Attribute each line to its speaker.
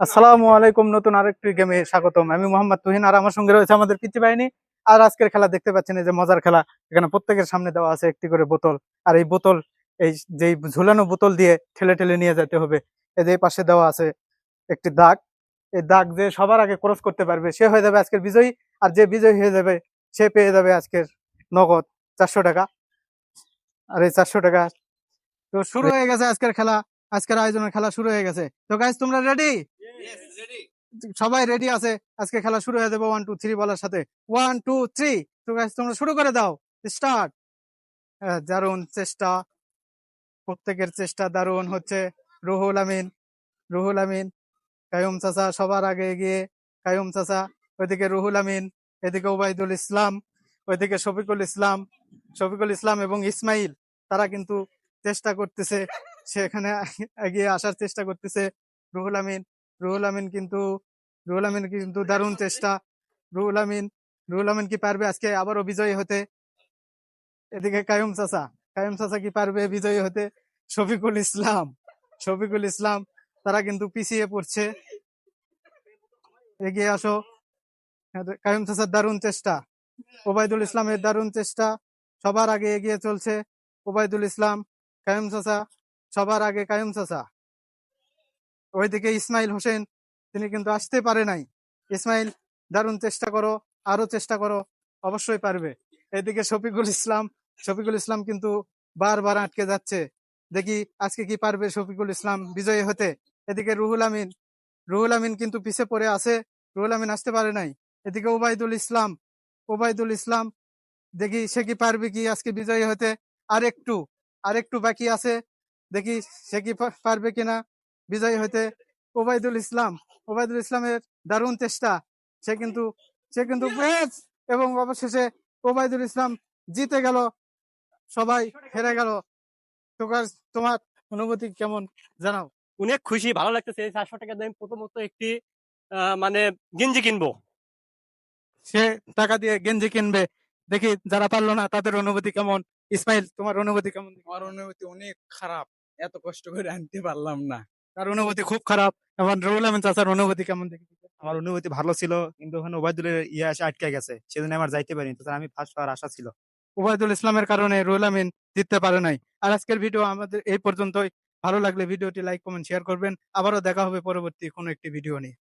Speaker 1: আসসালামু আলাইকুম, নতুন আরেকটি গেমে স্বাগতম। আমি মোহাম্মদ তুহিন, আর আমার সঙ্গে রয়েছে আমাদের পিচি বাহিনী। আর আজকের খেলা দেখতে পাচ্ছেন এই যে মজার খেলা। এখানে প্রত্যেকের সামনে দেওয়া আছে একটি করে বোতল। আর এই বোতল, এই যেই ঝুলানো বোতল দিয়ে ঠেলে ঠেলে নিয়ে যেতে হবে, এই যে পাশে দেওয়া আছে একটি দাগ। এই দাগ যে সবার আগে ক্রস করতে পারবে, সে হয়ে যাবে আজকের বিজয়ী। আর যে বিজয়ী হয়ে যাবে, সে পেয়ে যাবে আজকের নগদ চারশো টাকা। আর এই চারশো টাকা তো শুরু হয়ে গেছে আজকের খেলা। আজকের আয়োজনের খেলা শুরু হয়ে গেছে। তো গাইজ তোমরা রেডি সবাই রেডি আছে? আজকে খেলা শুরু হয়ে যাবে ওয়ান টু থ্রি বলার সাথে। ওয়ান টু থ্রি তোমরা শুরু করে দাও। স্টার্ট দারুণ চেষ্টা। প্রত্যেকের চেষ্টা দারুণ হচ্ছে। রুহুল আমিন রুহুল আমিন। কায়ুম চাচা সবার আগে এগিয়ে। কায়ুম চাচা ওইদিকে রুহুল আমিন এদিকে ওবায়দুল ইসলাম ওইদিকে শফিকুল ইসলাম। শফিকুল ইসলাম এবং ইসমাইল তারা কিন্তু চেষ্টা করতেছে। সেখানে এগিয়ে আসার চেষ্টা করতেছে। রুহুল আমিন রুহুল আমিন কিন্তু রুহুল আমিন কিন্তু দারুণ চেষ্টা। রুহুল আমিন রুহুল আমিন কি পারবে আজকে আবারও বিজয়ী হতে? এদিকে কায়ুম চাচা কায়ুম চাচা কি পারবে বিজয়ী হতে? শফিকুল ইসলাম শফিকুল ইসলাম তারা কিন্তু পিছিয়ে পড়ছে। এগিয়ে আসো। কায়ুম চাচার দারুণ চেষ্টা। ওবায়দুল ইসলামের দারুণ চেষ্টা সবার আগে এগিয়ে চলছে ওবায়দুল ইসলাম কায়ুম চাচা সবার আগে কায়ুম চাচা। ওইদিকে ইসমাইল হোসেন, তিনি কিন্তু আসতে পারে নাই। ইসমাইল, দারুণ চেষ্টা করো, আরও চেষ্টা করো, অবশ্যই পারবে। এদিকে শফিকুল ইসলাম শফিকুল ইসলাম কিন্তু বারবার আটকে যাচ্ছে। দেখি আজকে কি পারবে শফিকুল ইসলাম বিজয়ী হতে। এদিকে রুহুল আমিন রুহুল আমিন কিন্তু পিছে পড়ে আছে, রুহুল আমিন আসতে পারে নাই। এদিকে ওবায়দুল ইসলাম ওবায়দুল ইসলাম, দেখি সে কি পারবে কি আজকে বিজয়ী হতে। আর একটু আর একটু বাকি আছে। দেখি সে কি পারবে কিনা। বিজয়ী হতে ওবায়দুল ইসলাম। ওবায়দুল ইসলামের দারুণ চেষ্টা। সে কিন্তু সে কিন্তু এবং অবশেষে ওবায়দুল ইসলাম জিতে গেল। সবাই হেরে গেল। তোমার তোমার অনুভূতি কেমন? জানাও।
Speaker 2: অনেক খুশি ভালো লাগতেছে। এই চারশো টাকা দিয়ে প্রথমত একটি আহ, মানে গেঞ্জি কিনবো।
Speaker 1: সে টাকা দিয়ে গেঞ্জি কিনবে। দেখি যারা পারল না তাদের অনুভূতি কেমন? ইসমাইল তোমার অনুভূতি কেমন?
Speaker 3: আমার অনুভূতি অনেক খারাপ। এত কষ্ট করে আনতে পারলাম না।
Speaker 1: তার অনুভূতি খুব খারাপ। এবং রুহুল আমিন চাচার অনুভূতি কেমন দেখি?
Speaker 4: আমার অনুভূতি ভালো ছিল কিন্তু ওখানে ওবায়দুলের ইয়ে এসে আটকে গেছে। সেজন্য আমার যাইতে পারিনি। তো আমি ফার্স্ট হওয়ার আশা ছিল।
Speaker 1: ওবায়দুল ইসলামের কারণে রুহুল আমিন জিততে পারে নাই। আর আজকের ভিডিও আমাদের এই পর্যন্তই। ভালো লাগলে ভিডিওটি লাইক কমেন্ট শেয়ার করবেন। আবারও দেখা হবে পরবর্তী কোনো একটি ভিডিও নিয়ে।